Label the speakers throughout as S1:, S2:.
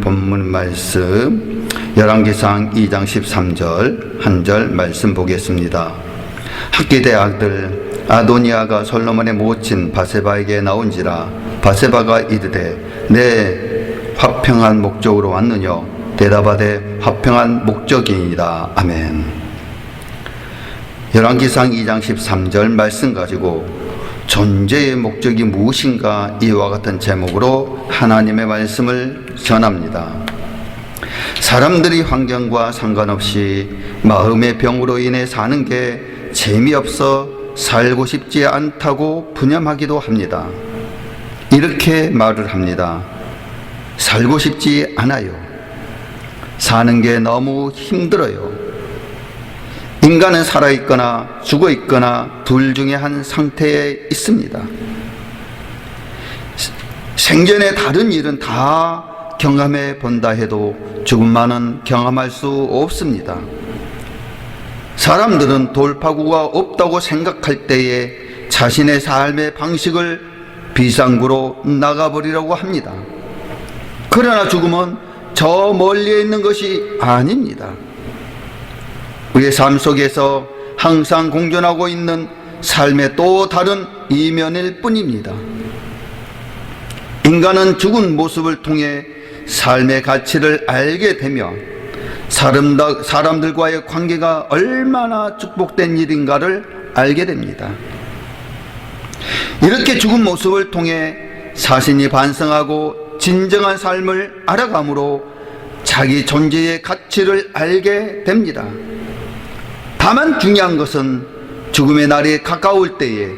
S1: 본문 말씀 열왕기상 2장 13절 한 절 말씀 보겠습니다. 학기대 아들 아도니아가 솔로몬의 모친 바세바에게 나온지라 바세바가 이르되 내 화평한 목적으로 왔느냐 대답하되 화평한 목적이니라 아멘. 열왕기상 2장 13절 말씀 가지고 존재의 목적이 무엇인가 이와 같은 제목으로 하나님의 말씀을 전합니다. 사람들이 환경과 상관없이 마음의 병으로 인해 사는 게 재미없어 살고 싶지 않다고 분념하기도 합니다. 이렇게 말을 합니다. 살고 싶지 않아요. 사는 게 너무 힘들어요. 인간은 살아있거나 죽어있거나 둘 중에 한 상태에 있습니다. 생전에 다른 일은 다 경험해 본다 해도 죽음만은 경험할 수 없습니다. 사람들은 돌파구가 없다고 생각할 때에 자신의 삶의 방식을 비상구로 나가버리려고 합니다. 그러나 죽음은 저 멀리에 있는 것이 아닙니다. 우리의 삶 속에서 항상 공존하고 있는 삶의 또 다른 이면일 뿐입니다. 인간은 죽은 모습을 통해 삶의 가치를 알게 되며 사람들과의 관계가 얼마나 축복된 일인가를 알게 됩니다. 이렇게 죽은 모습을 통해 자신이 반성하고 진정한 삶을 알아감으로 자기 존재의 가치를 알게 됩니다. 다만 중요한 것은 죽음의 날이 가까울 때에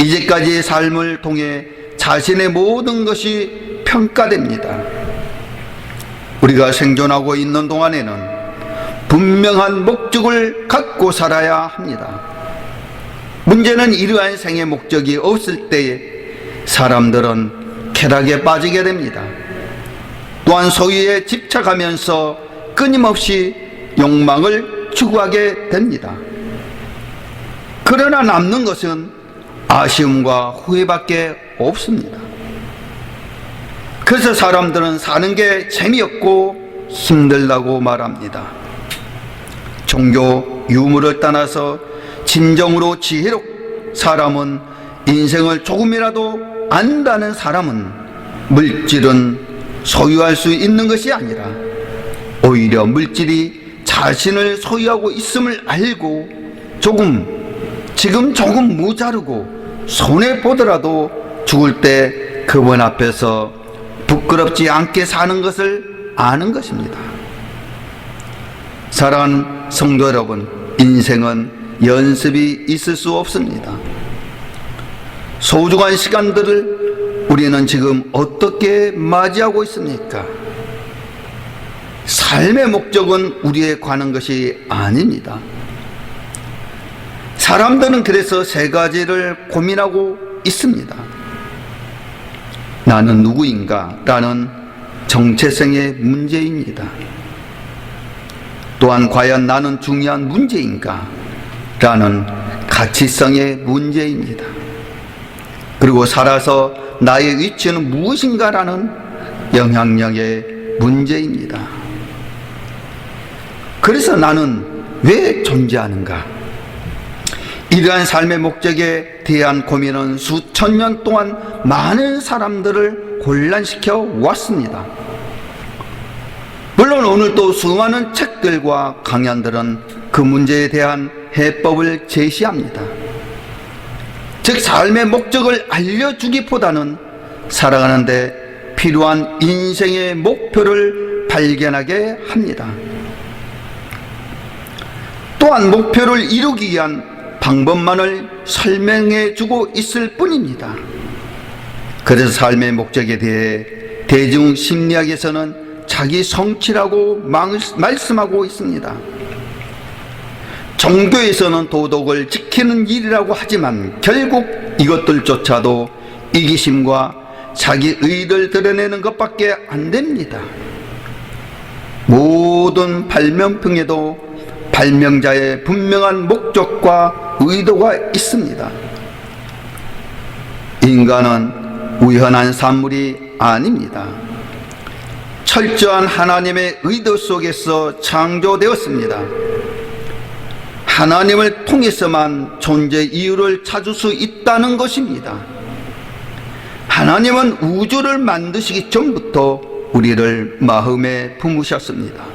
S1: 이제까지의 삶을 통해 자신의 모든 것이 평가됩니다. 우리가 생존하고 있는 동안에는 분명한 목적을 갖고 살아야 합니다. 문제는 이러한 생의 목적이 없을 때에 사람들은 쾌락에 빠지게 됩니다. 또한 소유에 집착하면서 끊임없이 욕망을 추구하게 됩니다. 그러나 남는 것은 아쉬움과 후회밖에 없습니다. 그래서 사람들은 사는 게 재미없고 힘들다고 말합니다. 종교, 유물을 떠나서 진정으로 지혜로 사람은 인생을 조금이라도 안다는 사람은 물질은 소유할 수 있는 것이 아니라 오히려 물질이 자신을 소유하고 있음을 알고 조금 지금 조금 모자르고 손해 보더라도 죽을 때 그분 앞에서 부끄럽지 않게 사는 것을 아는 것입니다. 사랑하는 성도 여러분, 인생은 연습이 있을 수 없습니다. 소중한 시간들을 우리는 지금 어떻게 맞이하고 있습니까? 삶의 목적은 우리에 관한 것이 아닙니다. 사람들은 그래서 세 가지를 고민하고 있습니다. 나는 누구인가? 라는 정체성의 문제입니다. 또한 과연 나는 중요한 문제인가? 라는 가치성의 문제입니다. 그리고 살아서 나의 위치는 무엇인가라는 영향력의 문제입니다. 그래서 나는 왜 존재하는가? 이러한 삶의 목적에 대한 고민은 수천 년 동안 많은 사람들을 곤란시켜 왔습니다. 물론 오늘도 수많은 책들과 강연들은 그 문제에 대한 해법을 제시합니다. 즉, 삶의 목적을 알려주기보다는 살아가는데 필요한 인생의 목표를 발견하게 합니다. 또한 목표를 이루기 위한 방법만을 설명해 주고 있을 뿐입니다. 그래서 삶의 목적에 대해 대중 심리학에서는 자기 성취라고 말씀하고 있습니다. 종교에서는 도덕을 지키는 일이라고 하지만 결국 이것들조차도 이기심과 자기 의를 드러내는 것밖에 안 됩니다. 모든 발명품에도 발명자의 분명한 목적과 의도가 있습니다. 인간은 우연한 산물이 아닙니다. 철저한 하나님의 의도 속에서 창조되었습니다. 하나님을 통해서만 존재 이유를 찾을 수 있다는 것입니다. 하나님은 우주를 만드시기 전부터 우리를 마음에 품으셨습니다.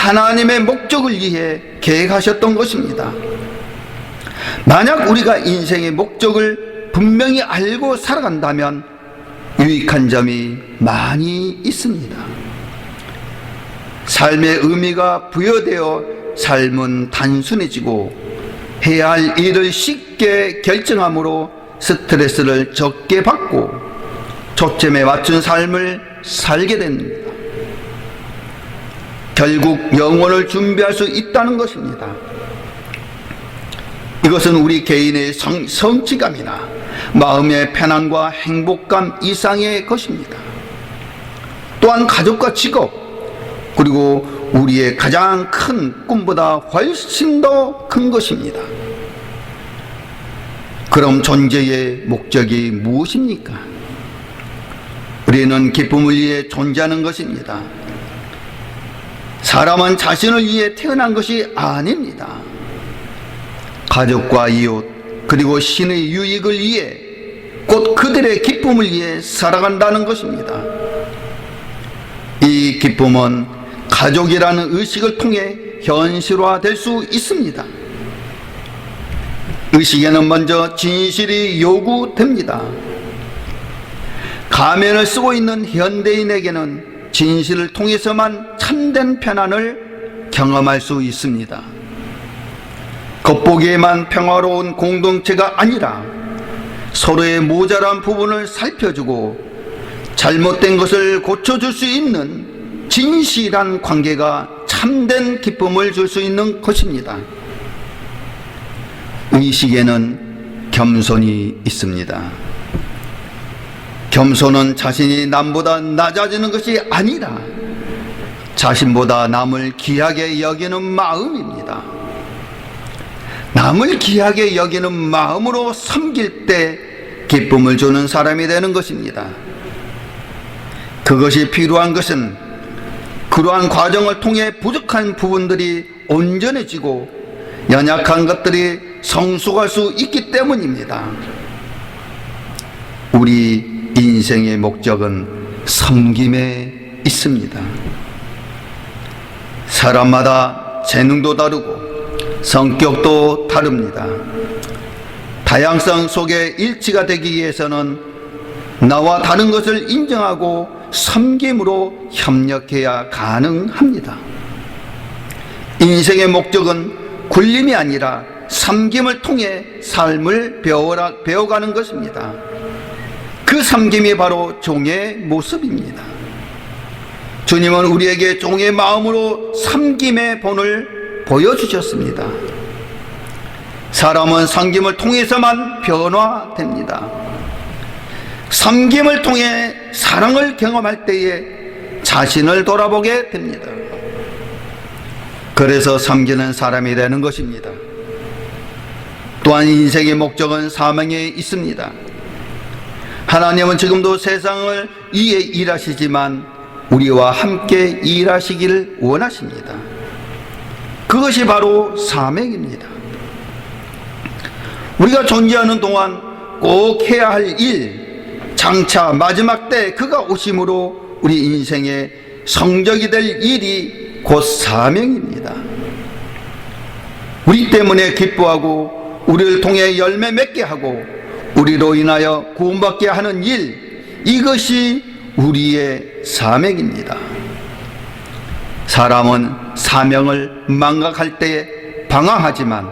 S1: 하나님의 목적을 위해 계획하셨던 것입니다. 만약 우리가 인생의 목적을 분명히 알고 살아간다면 유익한 점이 많이 있습니다. 삶의 의미가 부여되어 삶은 단순해지고 해야 할 일을 쉽게 결정함으로 스트레스를 적게 받고 초점에 맞춘 삶을 살게 됩니다. 결국 영혼을 준비할 수 있다는 것입니다. 이것은 우리 개인의 성, 성취감이나 마음의 편안과 행복감 이상의 것입니다. 또한 가족과 직업, 그리고 우리의 가장 큰 꿈보다 훨씬 더 큰 것입니다. 그럼 존재의 목적이 무엇입니까? 우리는 기쁨을 위해 존재하는 것입니다. 사람은 자신을 위해 태어난 것이 아닙니다. 가족과 이웃, 그리고 신의 유익을 위해 곧 그들의 기쁨을 위해 살아간다는 것입니다. 이 기쁨은 가족이라는 의식을 통해 현실화 될 수 있습니다. 의식에는 먼저 진실이 요구됩니다. 가면을 쓰고 있는 현대인에게는 진실을 통해서만 참된 편안을 경험할 수 있습니다. 겉보기에만 평화로운 공동체가 아니라 서로의 모자란 부분을 살펴주고 잘못된 것을 고쳐줄 수 있는 진실한 관계가 참된 기쁨을 줄 수 있는 것입니다. 의식에는 겸손이 있습니다. 겸손은 자신이 남보다 낮아지는 것이 아니라 자신보다 남을 귀하게 여기는 마음입니다. 남을 귀하게 여기는 마음으로 섬길 때 기쁨을 주는 사람이 되는 것입니다. 그것이 필요한 것은 그러한 과정을 통해 부족한 부분들이 온전해지고 연약한 것들이 성숙할 수 있기 때문입니다. 우리 인생의 목적은 섬김에 있습니다. 사람마다 재능도 다르고 성격도 다릅니다. 다양성 속에 일치가 되기 위해서는 나와 다른 것을 인정하고 섬김으로 협력해야 가능합니다. 인생의 목적은 굴림이 아니라 섬김을 통해 삶을 배워가는 것입니다. 그 섬김이 바로 종의 모습입니다. 주님은 우리에게 종의 마음으로 섬김의 본을 보여주셨습니다. 사람은 섬김을 통해서만 변화됩니다. 섬김을 통해 사랑을 경험할 때에 자신을 돌아보게 됩니다. 그래서 섬기는 사람이 되는 것입니다. 또한 인생의 목적은 사명에 있습니다. 하나님은 지금도 세상을 위해 일하시지만 우리와 함께 일하시기를 원하십니다. 그것이 바로 사명입니다. 우리가 존재하는 동안 꼭 해야 할 일, 장차 마지막 때 그가 오심으로 우리 인생의 성적이 될 일이 곧 사명입니다. 우리 때문에 기뻐하고 우리를 통해 열매 맺게 하고 우리로 인하여 구원받게 하는 일, 이것이 우리의 사명입니다. 사람은 사명을 망각할 때 방황하지만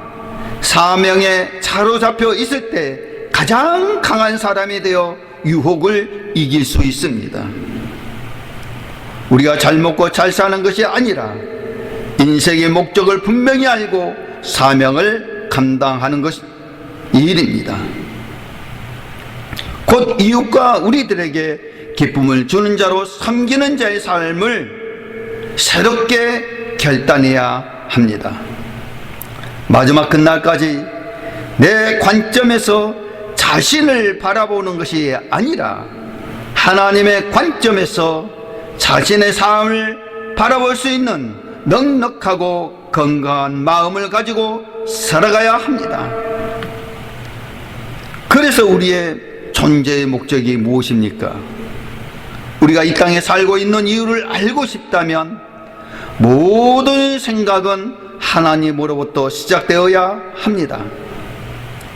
S1: 사명에 사로잡혀 있을 때 가장 강한 사람이 되어 유혹을 이길 수 있습니다. 우리가 잘 먹고 잘 사는 것이 아니라 인생의 목적을 분명히 알고 사명을 감당하는 것이 일입니다. 곧 이웃과 우리들에게 기쁨을 주는 자로 섬기는 자의 삶을 새롭게 결단해야 합니다. 마지막 그날까지 내 관점에서 자신을 바라보는 것이 아니라 하나님의 관점에서 자신의 삶을 바라볼 수 있는 넉넉하고 건강한 마음을 가지고 살아가야 합니다. 그래서 우리의 존재의 목적이 무엇입니까? 우리가 이 땅에 살고 있는 이유를 알고 싶다면 모든 생각은 하나님으로부터 시작되어야 합니다.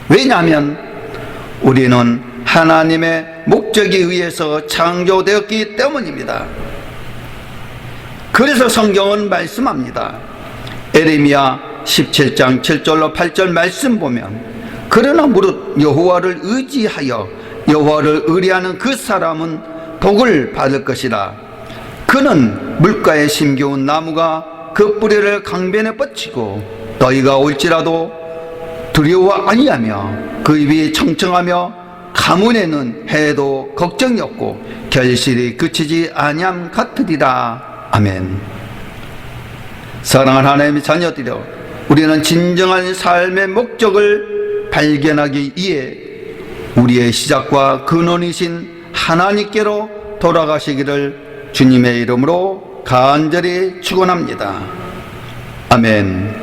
S1: 왜냐하면 우리는 하나님의 목적에 의해서 창조되었기 때문입니다. 그래서 성경은 말씀합니다. 에레미야 17장 7절로 8절 말씀 보면 그러나 무릇 여호와를 의지하여 여호와를 의뢰하는 그 사람은 복을 받을 것이라 그는 물가에 심겨온 나무가 그 뿌리를 강변에 뻗치고 너희가 올지라도 두려워 아니하며 그 입이 청청하며 가문에는 해도 걱정이 없고 결실이 그치지 아니함 같으리라. 아멘. 사랑하는 하나님의 자녀들여 우리는 진정한 삶의 목적을 발견하기 위해 우리의 시작과 근원이신 하나님께로 돌아가시기를 주님의 이름으로 간절히 축원합니다. 아멘.